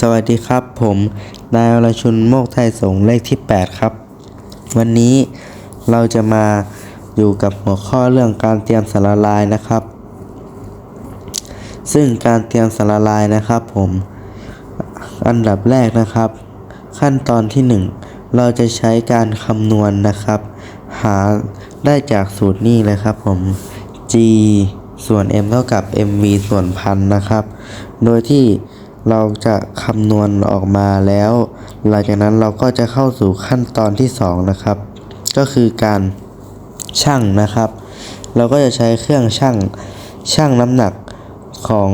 สวัสดีครับผมนายอรชุนโมกไทยสงเลขที่ 8 ครับ วันนี้เราจะมาอยู่กับหัวข้อเรื่องการเตรียมสารละลายนะครับ ซึ่งการเตรียมสารละลายนะครับผมอันดับแรกนะครับ ขั้นตอนที่ 1 เราจะใช้การคำนวณนะครับ หาได้จากสูตรนี้เลยครับผม g ส่วน m เท่ากับ mv ส่วนพันนะครับ โดยที่ เราจะคำนวณออกมาแล้ว หลังจากนั้นเราก็จะเข้าสู่ขั้นตอนที่ 2 นะครับ ก็คือการชั่งนะครับ เราก็จะใช้เครื่องชั่งชั่งน้ำหนักของ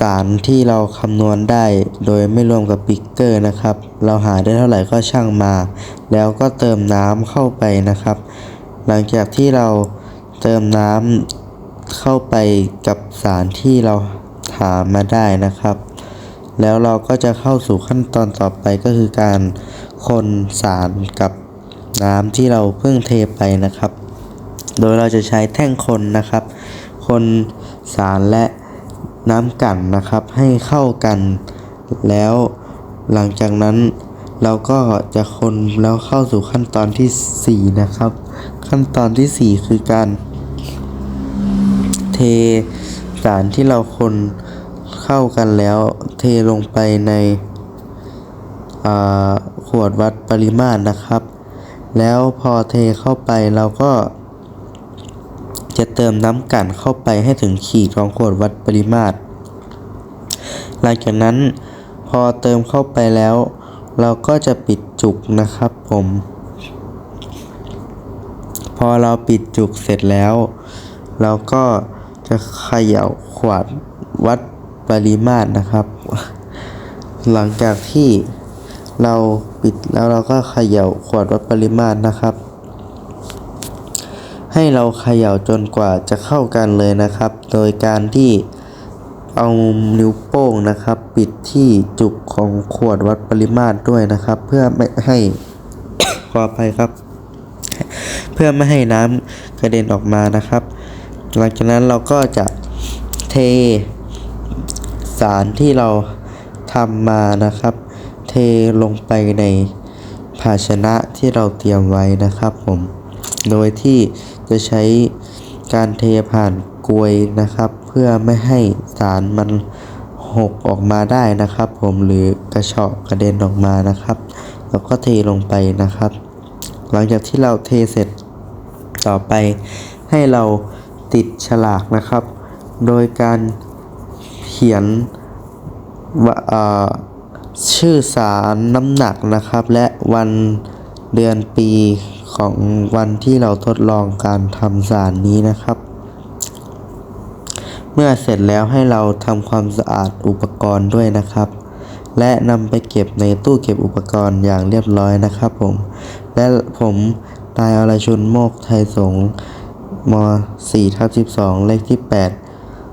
สารที่เราคำนวณได้ โดยไม่รวมกับปิกเกอร์นะครับ เราหาได้เท่าไหร่ก็ชั่งมา แล้วก็เติมน้ำเข้าไปนะครับ หลังจากที่เราเติมน้ำเข้าไปกับสารที่เราหามาได้นะครับ แล้วเราก็จะเข้าสู่ขั้นตอนต่อไปก็คือการคนสารกับน้ำที่เราเพิ่งเทไปนะครับ โดยเราจะใช้แท่งคนนะครับ คนสารและน้ำกั่นนะครับให้เข้ากัน แล้วหลังจากนั้นเราก็จะคนแล้วเข้าสู่ขั้นตอนที่ 4 นะครับ ขั้นตอนทีสี่4 คือการเทสารที่เราคน เข้ากันแล้ว เทลงไปในขวดวัดปริมาตรนะครับ แล้วพอเทเข้าไปเราก็จะเติมน้ำกั่นเข้าไปให้ถึงขีดของขวดวัดปริมาตร หลังจากนั้นพอเติมเข้าไปแล้ว เราก็จะปิดจุกนะครับผม พอเราปิดจุกเสร็จแล้ว เราก็จะเขย่าขวดวัด ปริมาตรนะครับ หลังจากที่เราปิดแล้วเราก็เขย่าขวดวัดปริมาตรนะครับ ให้เราเขย่าจนกว่าจะเข้ากันเลยนะครับ โดยการที่เอานิ้วโป้งนะครับ ปิดที่จุกของขวดวัดปริมาตรด้วยนะครับ เพื่อไม่ให้ขออภัยครับ เพื่อไม่ให้น้ำกระเด็นออกมานะครับ หลังจากนั้นเราก็จะเท สารที่เราทำมานะครับ เทลงไปในภาชนะที่เราเตรียมไว้นะครับผม โดยที่จะใช้การเทผ่านกลวยนะครับ เพื่อไม่ให้สารมันหกออกมาได้นะครับ ผมหรือกระเฉาะกระเด็นออกมานะครับ แล้วก็เทลงไปนะครับ หลังจากที่เราเทเสร็จต่อไปให้เราติดฉลากนะครับ โดยการ ขียนชื่อสารน้ำหนักนะครับ และวันเดือนปีของวันที่เราทดลองการทำสารนี้นะครับ เมื่อเสร็จแล้วให้เราทำความสะอาดอุปกรณ์ด้วยนะครับ และนำไปเก็บในตู้เก็บอุปกรณ์อย่างเรียบร้อยนะครับผม และผมนายอรชุนโมกไทยสงม 4 ทับ12 เลขที่ 8